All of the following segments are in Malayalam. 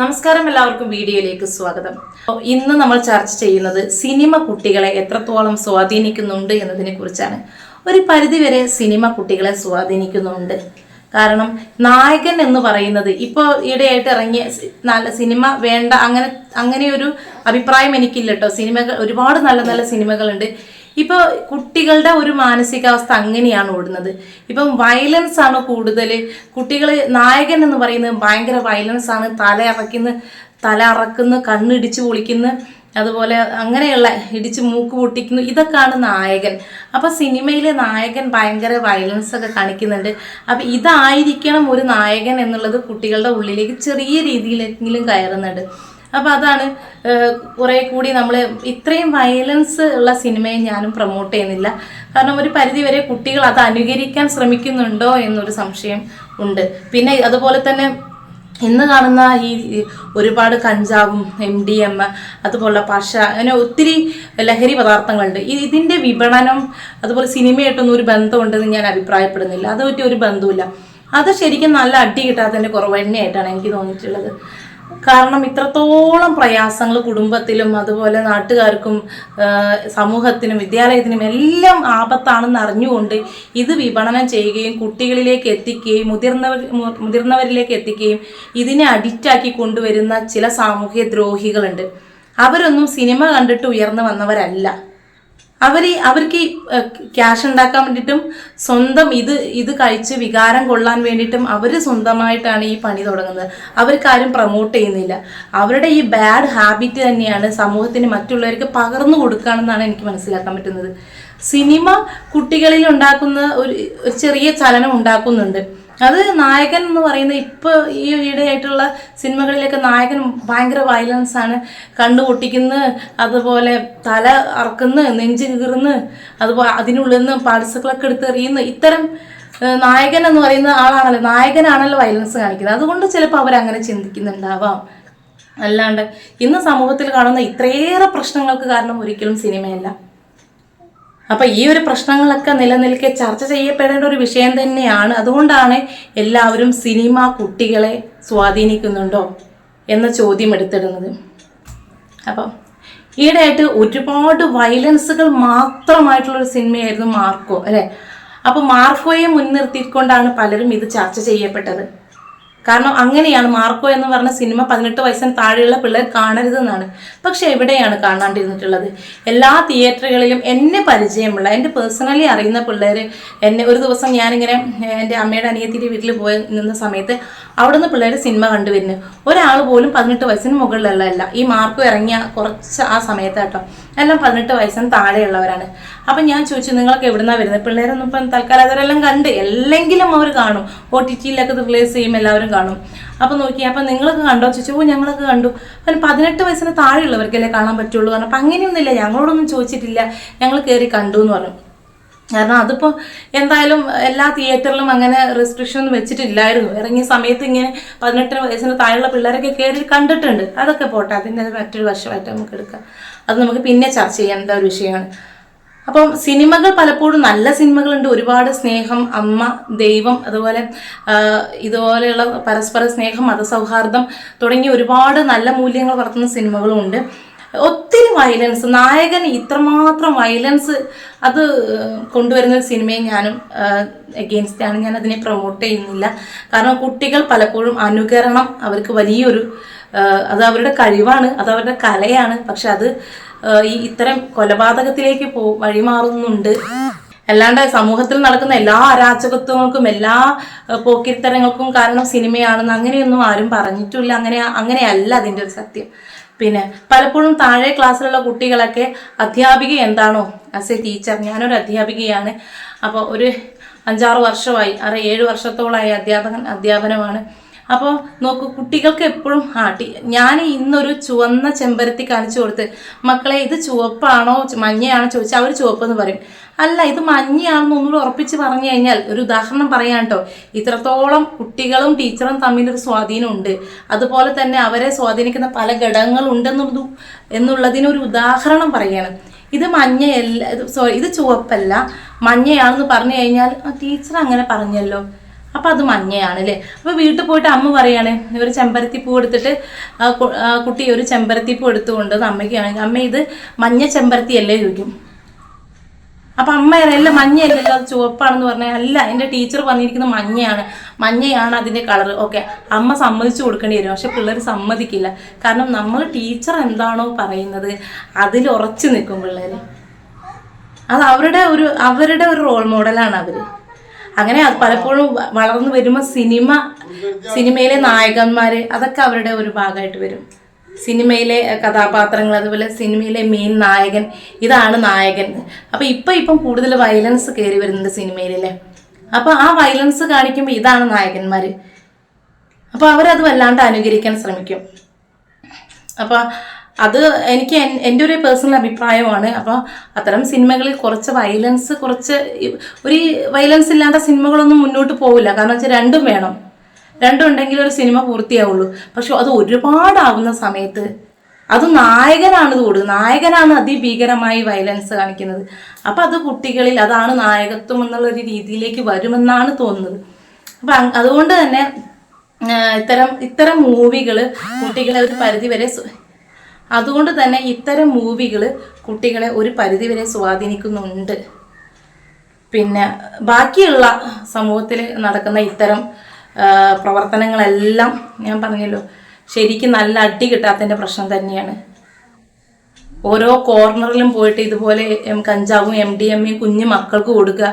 നമസ്കാരം എല്ലാവർക്കും വീഡിയോയിലേക്ക് സ്വാഗതം. ഇന്ന് നമ്മൾ ചർച്ച ചെയ്യുന്നത് സിനിമ കുട്ടികളെ എത്രത്തോളം സ്വാധീനിക്കുന്നുണ്ട് എന്നതിനെ കുറിച്ചാണ്. ഒരു പരിധിവരെ സിനിമ കുട്ടികളെ സ്വാധീനിക്കുന്നുണ്ട്. കാരണം നായകൻ എന്ന് പറയുന്നത് ഇപ്പോൾ ഈയിടെയായിട്ട് ഇറങ്ങിയ നല്ല സിനിമ വേണ്ട അങ്ങനെ അങ്ങനെ ഒരു അഭിപ്രായം എനിക്കില്ല കേട്ടോ. സിനിമകൾ ഒരുപാട് നല്ല നല്ല സിനിമകളുണ്ട്. ഇപ്പോൾ കുട്ടികളുടെ ഒരു മാനസികാവസ്ഥ അങ്ങനെയാണ് ഓടുന്നത്. ഇപ്പം വയലൻസ് ആണ് കൂടുതൽ. കുട്ടികൾ നായകൻ എന്ന് പറയുന്നത് ഭയങ്കര വയലൻസ് ആണ്. തല ഇറക്കുന്ന തല ഇറക്കുന്ന കണ്ണിടിച്ച് പൊളിക്കുന്ന അതുപോലെ അങ്ങനെയുള്ള ഇടിച്ച് മൂക്ക് പൊട്ടിക്കുന്നു ഇതൊക്കെയാണ് നായകൻ. അപ്പോൾ സിനിമയിലെ നായകൻ ഭയങ്കര വയലൻസ് ഒക്കെ കാണിക്കുന്നുണ്ട്. അപ്പോൾ ഇതായിരിക്കണം ഒരു നായകൻ എന്നുള്ളത് കുട്ടികളുടെ ഉള്ളിലേക്ക് ചെറിയ രീതിയിലെങ്കിലും കയറുന്നുണ്ട് അപ്പോൾ അതാണ് കുറേ കൂടി നമ്മൾ ഇത്രയും വയലൻസ് ഉള്ള സിനിമയെ ഞാനും പ്രൊമോട്ട് ചെയ്യുന്നില്ല. കാരണം ഒരു പരിധിവരെ കുട്ടികൾ അത് അനുകരിക്കാൻ ശ്രമിക്കുന്നുണ്ടോ എന്നൊരു സംശയം ഉണ്ട്. പിന്നെ അതുപോലെ തന്നെ ഇന്ന് കാണുന്ന ഈ ഒരുപാട് കഞ്ചാവും എം ഡി എം അതുപോലുള്ള പശ അങ്ങനെ ഒത്തിരി ലഹരി പദാർത്ഥങ്ങളുണ്ട്. ഇതിന്റെ വിപണനം അതുപോലെ സിനിമയായിട്ടൊന്നും ഒരു ബന്ധമുണ്ടെന്ന് ഞാൻ അഭിപ്രായപ്പെടുന്നില്ല. അത് പറ്റി ഒരു ബന്ധമില്ല അത് ശരിക്കും നല്ല അടി കിട്ടാത്തതിന്റെ കുറവ് തന്നെയായിട്ടാണ് എനിക്ക് തോന്നിയിട്ടുള്ളത്. കാരണം ഇത്രത്തോളം പ്രയാസങ്ങൾ കുടുംബത്തിലും അതുപോലെ നാട്ടുകാർക്കും സമൂഹത്തിനും വിദ്യാലയത്തിനും എല്ലാം ആപത്താണെന്ന് അറിഞ്ഞുകൊണ്ട് ഇത് വിപണനം ചെയ്യുകയും കുട്ടികളിലേക്ക് എത്തിക്കുകയും മുതിർന്നവർ മുതിർന്നവരിലേക്ക് എത്തിക്കുകയും ഇതിനെ അഡിക്റ്റാക്കി കൊണ്ടുവരുന്ന ചില സാമൂഹ്യ ദ്രോഹികളുണ്ട്. അവരൊന്നും സിനിമ കണ്ടിട്ട് ഉയർന്നു വന്നവരല്ല. അവർ അവർക്ക് ഈ ക്യാഷ് ഉണ്ടാക്കാൻ വേണ്ടിയിട്ടും സ്വന്തം ഇത് ഇത് കഴിച്ച് വികാരം കൊള്ളാൻ വേണ്ടിയിട്ടും അവർ സ്വന്തമായിട്ടാണ് ഈ പണി തുടങ്ങുന്നത്. അവർക്കാരും പ്രൊമോട്ട് ചെയ്യുന്നില്ല. അവരുടെ ഈ ബാഡ് ഹാബിറ്റ് തന്നെയാണ് സമൂഹത്തിന് മറ്റുള്ളവർക്ക് പകർന്നു കൊടുക്കുകയാണെന്നാണ് എനിക്ക് മനസ്സിലാക്കാൻ പറ്റുന്നത്. സിനിമ കുട്ടികളിൽ ഉണ്ടാക്കുന്ന ഒരു ഒരു ചെറിയ ചലനം ഉണ്ടാക്കുന്നുണ്ട്. അത് നായകൻ എന്ന് പറയുന്നത് ഇപ്പോൾ ഈ ഈയിടെയായിട്ടുള്ള സിനിമകളിലൊക്കെ നായകൻ ഭയങ്കര വയലൻസ് ആണ്. കണ്ണു പൊട്ടിക്കുന്നു അതുപോലെ തല അറക്കുന്നു നെഞ്ച് കീറുന്ന അതുപോലെ അതിനുള്ളിൽ നിന്ന് പാഴ്സകളൊക്കെ എടുത്ത് എറിയുന്നു. ഇത്തരം നായകൻ എന്ന് പറയുന്ന ആളാണല്ലോ. നായകനാണല്ലോ വയലൻസ് കാണിക്കുന്നത്. അതുകൊണ്ട് ചിലപ്പോൾ അവരങ്ങനെ ചിന്തിക്കുന്നുണ്ടാവാം. അല്ലാണ്ട് ഇന്ന് സമൂഹത്തിൽ കാണുന്ന ഇത്രയേറെ പ്രശ്നങ്ങൾക്ക് കാരണം ഒരിക്കലും സിനിമയല്ല. അപ്പൊ ഈ ഒരു പ്രശ്നങ്ങളൊക്കെ നിലനിൽക്കെ ചർച്ച ചെയ്യപ്പെടേണ്ട ഒരു വിഷയം തന്നെയാണ്. അതുകൊണ്ടാണ് എല്ലാവരും സിനിമ കുട്ടികളെ സ്വാധീനിക്കുന്നുണ്ടോ എന്ന ചോദ്യം എടുത്തിടുന്നത്. അപ്പം ഈയിടെയായിട്ട് ഒരുപാട് വയലൻസുകൾ മാത്രമായിട്ടുള്ളൊരു സിനിമയായിരുന്നു മാർക്കോ അല്ലെ? അപ്പൊ മാർക്കോയെ മുൻനിർത്തിക്കൊണ്ടാണ് പലരും ഇത് ചർച്ച ചെയ്യപ്പെട്ടത്. കാരണം അങ്ങനെയാണ് മാർക്കോ എന്ന് പറഞ്ഞ സിനിമ പതിനെട്ട് വയസ്സിന് താഴെയുള്ള പിള്ളേർ കാണരുതെന്നാണ്. പക്ഷെ എവിടെയാണ് കാണാണ്ടിരുന്നിട്ടുള്ളത്? എല്ലാ തിയേറ്ററുകളിലും എന്നെ പരിചയമുള്ള എന്റെ പേഴ്സണലി അറിയുന്ന പിള്ളേർ എന്നെ ഒരു ദിവസം ഞാനിങ്ങനെ എന്റെ അമ്മയുടെ അനിയത്തിന്റെ വീട്ടിൽ പോയി നിന്ന സമയത്ത് അവിടുന്ന് പിള്ളേർ സിനിമ കണ്ടുവരുന്നു. ഒരാൾ പോലും പതിനെട്ട് വയസ്സിന് മുകളിലുള്ളതല്ല ഈ മാർക്ക് ഇറങ്ങിയ കുറച്ച് ആ സമയത്താട്ടോ എല്ലാം പതിനെട്ട് വയസ്സിന് താഴെയുള്ളവരാണ്. അപ്പം ഞാൻ ചോദിച്ചു നിങ്ങൾക്ക് എവിടുന്നാണ് വരുന്നത്? പിള്ളേരൊന്നും ഇപ്പം തൽക്കാലം അവരെല്ലാം കണ്ട് എല്ലെങ്കിലും അവർ കാണും. ഒ ടി ടിയിലൊക്കെ റിലീസ് ചെയ്യും എല്ലാവരും കാണും. അപ്പം നോക്കി അപ്പം നിങ്ങളൊക്കെ കണ്ടോ? ചോദിച്ചു ഓ ഞങ്ങളൊക്കെ കണ്ടു. അപ്പം പതിനെട്ട് വയസ്സിന് താഴെയുള്ളവർക്കല്ലേ കാണാൻ പറ്റുള്ളൂ പറഞ്ഞു. അപ്പം അങ്ങനെയൊന്നുമില്ല ഞങ്ങളോടൊന്നും ചോദിച്ചിട്ടില്ല. ഞങ്ങൾ കയറി കണ്ടു എന്ന് പറഞ്ഞു. കാരണം അതിപ്പോൾ എന്തായാലും എല്ലാ തിയേറ്ററിലും അങ്ങനെ റെസ്ട്രിക്ഷൻ ഒന്നും വെച്ചിട്ടില്ലായിരുന്നു. ഇറങ്ങിയ സമയത്ത് ഇങ്ങനെ പതിനെട്ട് വയസ്സിന് താഴെയുള്ള പിള്ളേരൊക്കെ കയറി കണ്ടിട്ടുണ്ട്. അതൊക്കെ പോട്ടെ അതിന്റെ മറ്റൊരു വശമായിട്ട് നമുക്ക് എടുക്കാം. അത് നമുക്ക് പിന്നെ ചർച്ച ചെയ്യേണ്ട ഒരു വിഷയമാണ്. അപ്പം സിനിമകൾ പലപ്പോഴും നല്ല സിനിമകളുണ്ട്. ഒരുപാട് സ്നേഹം അമ്മ ദൈവം അതുപോലെ ഇതുപോലെയുള്ള പരസ്പര സ്നേഹം മതസൗഹാർദ്ദം തുടങ്ങിയ ഒരുപാട് നല്ല മൂല്യങ്ങൾ വളർത്തുന്ന സിനിമകളും ഉണ്ട് ഒത്തിരി വയലൻസ് നായകൻ ഇത്രമാത്രം വയലൻസ് അത് കൊണ്ടുവരുന്ന ഒരു സിനിമയെ ഞാനും ആണ്. ഞാൻ അതിനെ പ്രൊമോട്ട് ചെയ്യുന്നില്ല. കാരണം കുട്ടികൾ പലപ്പോഴും അനുകരണം അവർക്ക് വലിയൊരു അത് അവരുടെ കഴിവാണ് അത് അവരുടെ കലയാണ്. പക്ഷെ അത് ഈ ഇത്തരം കൊലപാതകത്തിലേക്ക് പോ വഴിമാറുന്നുണ്ട്. അല്ലാണ്ട് സമൂഹത്തിൽ നടക്കുന്ന എല്ലാ അരാജകത്വങ്ങൾക്കും എല്ലാ പോക്കിരിത്തരങ്ങൾക്കും കാരണം സിനിമയാണെന്ന് അങ്ങനെയൊന്നും ആരും പറഞ്ഞിട്ടില്ല. അങ്ങനെ അങ്ങനെയല്ല അതിന്റെ ഒരു സത്യം. പിന്നെ പലപ്പോഴും താഴെ ക്ലാസ്സിലുള്ള കുട്ടികളൊക്കെ അധ്യാപിക എന്താണോ ആസ് എ ടീച്ചർ ഞാനൊരു അധ്യാപികയാണ്. അപ്പോൾ ഒരു അഞ്ചാറ് വർഷമായി അറ ഏഴ് വർഷത്തോളമായി അധ്യാപകൻ അധ്യാപനമാണ്. അപ്പോൾ നോക്കൂ കുട്ടികൾക്ക് എപ്പോഴും ആ ഞാൻ ഇന്നൊരു ചുവന്ന ചെമ്പരത്തി കാണിച്ചു കൊടുത്ത് മക്കളെ ഇത് ചുവപ്പാണോ മഞ്ഞയാണോ? ചോദിച്ചാൽ അവർ ചുവപ്പെന്ന് പറയും. അല്ല ഇത് മഞ്ഞയാണെന്ന് ഒന്നുകൂടി ഉറപ്പിച്ച് പറഞ്ഞു കഴിഞ്ഞാൽ ഒരു ഉദാഹരണം പറയാൻ കേട്ടോ. ഇത്രത്തോളം കുട്ടികളും ടീച്ചറും തമ്മിലൊരു സ്വാധീനമുണ്ട്. അതുപോലെ തന്നെ അവരെ സ്വാധീനിക്കുന്ന പല ഘടകങ്ങളുണ്ടെന്നുള്ളതു എന്നുള്ളതിനൊരു ഉദാഹരണം പറയാണ് ഇത് മഞ്ഞയല്ല സോറി ഇത് ചുവപ്പല്ല. മഞ്ഞയാണെന്ന് പറഞ്ഞു കഴിഞ്ഞാൽ ടീച്ചർ അങ്ങനെ പറഞ്ഞല്ലോ. അപ്പം അത് മഞ്ഞയാണ് അല്ലേ അപ്പോൾ വീട്ടിൽ പോയിട്ട് അമ്മ പറയാണ് ഒരു ചെമ്പരത്തിപ്പൂ എടുത്തിട്ട് കുട്ടി ഒരു ചെമ്പരത്തിപ്പൂ എടുത്തുകൊണ്ട് അമ്മയ്ക്കാണെങ്കിൽ അമ്മ ഇത് മഞ്ഞ ചെമ്പരത്തി അല്ലേ ചോദിക്കും. അപ്പൊ അമ്മ എല്ലാം മഞ്ഞയല്ലല്ലോ അത് ചുവപ്പാണെന്ന് പറഞ്ഞാൽ അല്ല എന്റെ ടീച്ചർ പറഞ്ഞിരിക്കുന്നത് മഞ്ഞയാണ് മഞ്ഞയാണ് അതിന്റെ കളർ ഓക്കെ അമ്മ സമ്മതിച്ചു കൊടുക്കേണ്ടി വരും പക്ഷെ പിള്ളേർ സമ്മതിക്കില്ല. കാരണം നമ്മൾ ടീച്ചർ എന്താണോ പറയുന്നത് അതിൽ ഉറച്ചു നിൽക്കും പിള്ളേർ അത് അവരുടെ ഒരു അവരുടെ ഒരു റോൾ മോഡലാണ് അവർ അങ്ങനെ അത് പലപ്പോഴും വളർന്നു വരുമ്പോൾ സിനിമ സിനിമയിലെ നായകന്മാർ അതൊക്കെ അവരുടെ ഒരു ഭാഗമായിട്ട് വരും. സിനിമയിലെ കഥാപാത്രങ്ങൾ അതുപോലെ സിനിമയിലെ മെയിൻ നായകൻ ഇതാണ് നായകൻ. അപ്പൊ ഇപ്പൊ ഇപ്പം കൂടുതൽ വയലൻസ് കയറി വരുന്നുണ്ട് സിനിമയിലല്ലേ അപ്പൊ ആ വയലൻസ് കാണിക്കുമ്പോൾ ഇതാണ് നായകന്മാര്. അപ്പൊ അവരത് വല്ലാണ്ട് അനുകരിക്കാൻ ശ്രമിക്കും. അപ്പോൾ അത് എനിക്ക് എന്റെ ഒരു പേഴ്സണൽ അഭിപ്രായമാണ്. അപ്പോൾ അത്തരം സിനിമകളിൽ കുറച്ച് വയലൻസ് കുറച്ച് ഒരു വയലൻസ് ഇല്ലാത്ത സിനിമകളൊന്നും മുന്നോട്ട് പോകില്ല കാരണം വെച്ചാൽ രണ്ടും വേണം. രണ്ടും ഉണ്ടെങ്കിൽ ഒരു സിനിമ പൂർത്തിയാവുള്ളൂ. പക്ഷെ അത് ഒരുപാടാവുന്ന സമയത്ത് അത് നായകനാണ് ഇത് നായകനാണ് അതിഭീകരമായി വയലൻസ് കാണിക്കുന്നത്. അപ്പം അത് കുട്ടികളിൽ അതാണ് നായകത്വം എന്നുള്ള ഒരു രീതിയിലേക്ക് വരുമെന്നാണ് തോന്നുന്നത്. അപ്പം അതുകൊണ്ട് തന്നെ ഇത്തരം ഇത്തരം മൂവികൾ കുട്ടികളെ ഒരു പരിധിവരെ അതുകൊണ്ട് തന്നെ ഇത്തരം മൂവികൾ കുട്ടികളെ ഒരു പരിധിവരെ സ്വാധീനിക്കുന്നുണ്ട്. പിന്നെ ബാക്കിയുള്ള സമൂഹത്തിൽ നടക്കുന്ന ഇത്തരം പ്രവർത്തനങ്ങളെല്ലാം ഞാൻ പറഞ്ഞല്ലോ ശരിക്കും നല്ല അടി കിട്ടാത്തതിന്റെ പ്രശ്നം തന്നെയാണ്. ഓരോ കോർണറിലും പോയിട്ട് ഇതുപോലെ കഞ്ചാവും എം ഡി എമ്മയും കുഞ്ഞു മക്കൾക്ക് കൊടുക്കുക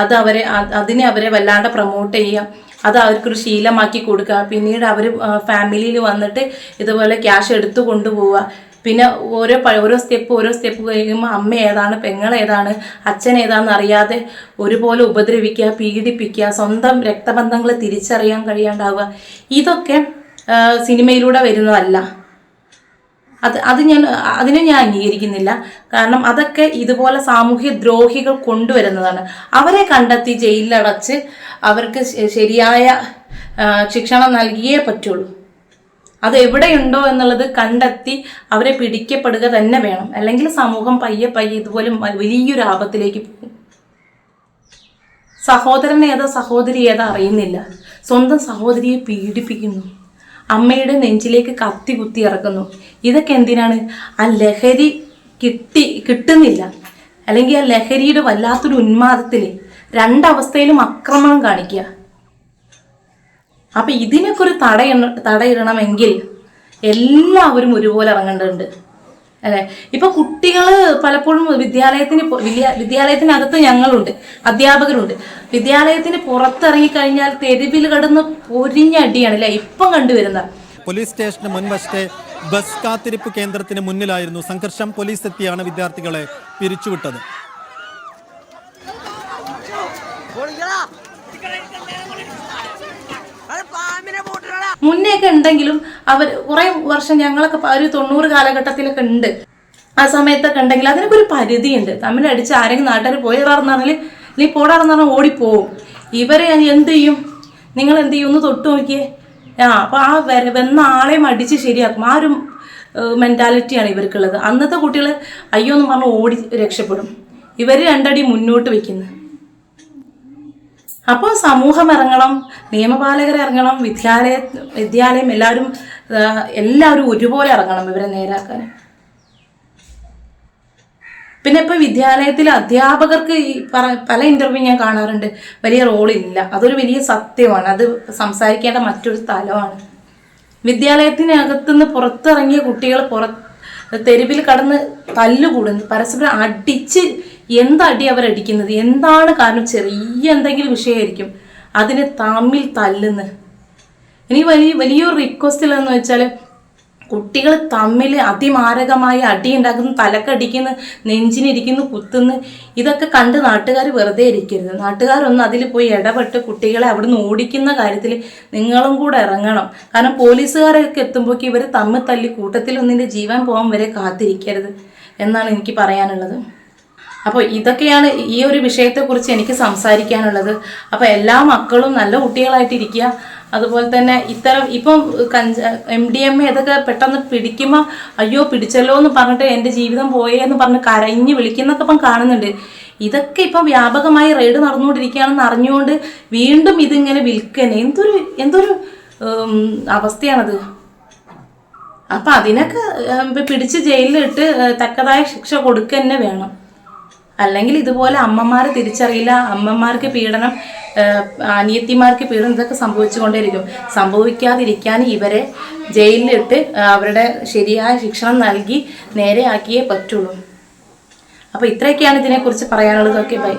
അത് അവരെ അതിനെ അവരെ വല്ലാണ്ട് പ്രൊമോട്ട് ചെയ്യുക അത് അവർക്കൊരു ശീലമാക്കി കൊടുക്കുക. പിന്നീട് അവർ ഫാമിലിയിൽ വന്നിട്ട് ഇതുപോലെ ക്യാഷ് എടുത്തു കൊണ്ടുപോവുക. പിന്നെ ഓരോ ഓരോ സ്റ്റെപ്പ് ഓരോ സ്റ്റെപ്പ് കഴിയുമ്പോൾ അമ്മ ഏതാണ് പെങ്ങൾ ഏതാണ് അച്ഛൻ ഏതാണെന്ന് അറിയാതെ ഒരുപോലെ ഉപദ്രവിക്കുക പീഡിപ്പിക്കുക സ്വന്തം രക്തബന്ധങ്ങൾ തിരിച്ചറിയാൻ കഴിയാണ്ടാവുക. ഇതൊക്കെ സിനിമയിലൂടെ വരുന്നതല്ല. അത് അത് ഞാൻ അതിനെ ഞാൻ അംഗീകരിക്കുന്നില്ല. കാരണം അതൊക്കെ ഇതുപോലെ സാമൂഹ്യ ദ്രോഹികൾ കൊണ്ടുവരുന്നതാണ്. അവരെ കണ്ടെത്തി ജയിലിലടച്ച് അവർക്ക് ശരിയായ ശിക്ഷണം നൽകിയേ പറ്റുള്ളൂ. അത് എവിടെയുണ്ടോ എന്നുള്ളത് കണ്ടെത്തി അവരെ പിടിക്കപ്പെടുക തന്നെ വേണം. അല്ലെങ്കിൽ സമൂഹം പയ്യെ പയ്യെ ഇതുപോലെ വലിയൊരു ആപത്തിലേക്ക് പോകും. സഹോദരൻ സഹോദരി ഏതാ അറിയുന്നില്ല. സ്വന്തം സഹോദരിയെ പീഡിപ്പിക്കുന്നു. അമ്മയുടെ നെഞ്ചിലേക്ക് കത്തി കുത്തി ഇറക്കുന്നു. ഇതൊക്കെ എന്തിനാണ്? ആ ലഹരി കിട്ടി കിട്ടുന്നില്ല. അല്ലെങ്കിൽ ആ ലഹരിയുടെ വല്ലാത്തൊരു ഉന്മാദത്തിൽ രണ്ടവസ്ഥയിലും അക്രമണം കാണിക്കുക. അപ്പൊ ഇതിനൊക്കെ ഒരു തടയിട തടയിടണമെങ്കിൽ എല്ലാവരും ഒരുപോലെ ഇറങ്ങേണ്ടതുണ്ട്. അല്ലെ? ഇപ്പൊ കുട്ടികൾ പലപ്പോഴും വിദ്യാലയത്തിന് വിദ്യാലയത്തിനകത്ത് ഞങ്ങളുണ്ട് അധ്യാപകരുണ്ട്. വിദ്യാലയത്തിന് പുറത്തിറങ്ങി കഴിഞ്ഞാൽ തെരുവിൽ കിടന്ന് പൊരിഞ്ഞടിയാണ് അല്ലെ? ഇപ്പം കണ്ടുവരുന്ന പോലീസ് സ്റ്റേഷന് മുൻവശത്തെ ബസ് കാത്തിരിപ്പ് കേന്ദ്രത്തിന് മുന്നിലായിരുന്നു സംഘർഷം. പോലീസ് എത്തിയാണ് വിദ്യാർത്ഥികളെ പിരിച്ചുവിട്ടത്. പാമ്പിനെ മുന്നെയൊക്കെ ഉണ്ടെങ്കിലും അവർ കുറെ വർഷം ഞങ്ങളൊക്കെ ഒരു തൊണ്ണൂറ് കാലഘട്ടത്തിലൊക്കെ ഉണ്ട്. ആ സമയത്തൊക്കെ ഉണ്ടെങ്കിൽ അതിനൊക്കെ ഒരു പരിധിയുണ്ട് തമ്മിലടിച്ച് ആരെങ്കിലും നാട്ടുകാർ പോയി ഇറാറെന്ന് നീ പോടാറെന്ന് പറഞ്ഞാൽ ഓടിപ്പോവും. ഇവരെ എന്ത് ചെയ്യും? നിങ്ങൾ എന്ത് ചെയ്യും? ഒന്ന് തൊട്ട് നോക്കിയേ. ആ അപ്പൊ ആ വര വന്ന ആളെയും അടിച്ച് ശരിയാക്കും. ആ ഒരു മെന്റാലിറ്റിയാണ് ഇവർക്കുള്ളത്. അന്നത്തെ കുട്ടികൾ അയ്യോ എന്ന് പറഞ്ഞ് ഓടി രക്ഷപ്പെടും. ഇവർ രണ്ടടി മുന്നോട്ട് വെക്കുന്നത് അപ്പോൾ സമൂഹം ഇറങ്ങണം നിയമപാലകർ ഇറങ്ങണം വിദ്യാലയ വിദ്യാലയം എല്ലാവരും എല്ലാവരും ഒരുപോലെ ഇറങ്ങണം ഇവരെ നേരാക്കാൻ പിന്നെ ഇപ്പോൾ വിദ്യാലയത്തിൽ അധ്യാപകർക്ക് ഈ പല ഇന്റർവ്യൂ ഞാൻ കാണാറുണ്ട്. വലിയ റോളില്ല അതൊരു വലിയ സത്യമാണ്. അത് സംസാരിക്കേണ്ട മറ്റൊരു സ്ഥലമാണ്. വിദ്യാലയത്തിനകത്തുനിന്ന് പുറത്തിറങ്ങിയ കുട്ടികൾ പുറ തെരുവിൽ കടന്ന് തല്ലുകൂടുന്നു. പരസ്പരം അടിച്ച് എന്തടി അവരടിക്കുന്നത് എന്താണ് കാരണം? ചെറിയ എന്തെങ്കിലും വിഷയമായിരിക്കും. അതിനെ തമ്മിൽ തല്ലുന്ന്. ഇനി വലിയ വലിയൊരു റിക്വസ്റ്റ് ഉള്ളതെന്ന് വെച്ചാൽ കുട്ടികൾ തമ്മിൽ അതിമാരകമായ അടി ഉണ്ടാക്കുന്നു തലക്കടിക്കുന്നു നെഞ്ചിനിരിക്കുന്നു കുത്തുന്നു. ഇതൊക്കെ കണ്ട് നാട്ടുകാർ വെറുതെ ഇരിക്കരുത്. നാട്ടുകാരൊന്ന് അതിൽ പോയി ഇടപെട്ട് കുട്ടികളെ അവിടുന്ന് ഓടിക്കുന്ന കാര്യത്തിൽ നിങ്ങളും കൂടെ ഇറങ്ങണം. കാരണം പോലീസുകാരൊക്കെ എത്തുമ്പോഴേക്ക് ഇവർ തമ്മിൽ തല്ലി കൂട്ടത്തിൽ ഒന്നിന്റെ ജീവൻ പോകാൻ വരെ കാത്തിരിക്കരുത് എന്നാണ് എനിക്ക് പറയാനുള്ളത്. അപ്പോൾ ഇതൊക്കെയാണ് ഈ ഒരു വിഷയത്തെക്കുറിച്ച് എനിക്ക് സംസാരിക്കാനുള്ളത്. അപ്പോൾ എല്ലാ മക്കളും നല്ല കുട്ടികളായിട്ടിരിക്കുക. അതുപോലെ തന്നെ ഇത്തരം ഇപ്പം കഞ്ച എം ഡി എം എ ഇതൊക്കെ പെട്ടെന്ന് പിടിക്കുമ്പോൾ അയ്യോ പിടിച്ചല്ലോ എന്ന് പറഞ്ഞിട്ട് എന്റെ ജീവിതം പോയേ എന്ന് പറഞ്ഞ് കരഞ്ഞ് വിളിക്കുന്നൊക്കെ ഇപ്പം കാണുന്നുണ്ട്. ഇതൊക്കെ ഇപ്പം വ്യാപകമായി റെയ്ഡ് നടന്നുകൊണ്ടിരിക്കുകയാണെന്ന് അറിഞ്ഞുകൊണ്ട് വീണ്ടും ഇതിങ്ങനെ വിൽക്കുന്നത് എന്തൊരു എന്തൊരു അവസ്ഥയാണത്. അപ്പം അതിനൊക്കെ പിടിച്ച് ജയിലിലിട്ട് തക്കതായ ശിക്ഷ കൊടുക്കുക തന്നെ വേണം. അല്ലെങ്കിൽ ഇതുപോലെ അമ്മമാർ തിരിച്ചറിയില്ല അമ്മമാർക്ക് പീഡനം അനിയത്തിമാർക്ക് പീഡനം ഇതൊക്കെ സംഭവിച്ചുകൊണ്ടേയിരിക്കും. സംഭവിക്കാതിരിക്കാൻ ഇവരെ ജയിലിലിട്ട് അവരുടെ ശരിയായ ശിക്ഷണം നൽകി നേരെയാക്കിയേ പറ്റുള്ളൂ. അപ്പോൾ ഇത്രയൊക്കെയാണ് ഇതിനെക്കുറിച്ച് പറയാനുള്ളതൊക്കെ. ബൈ.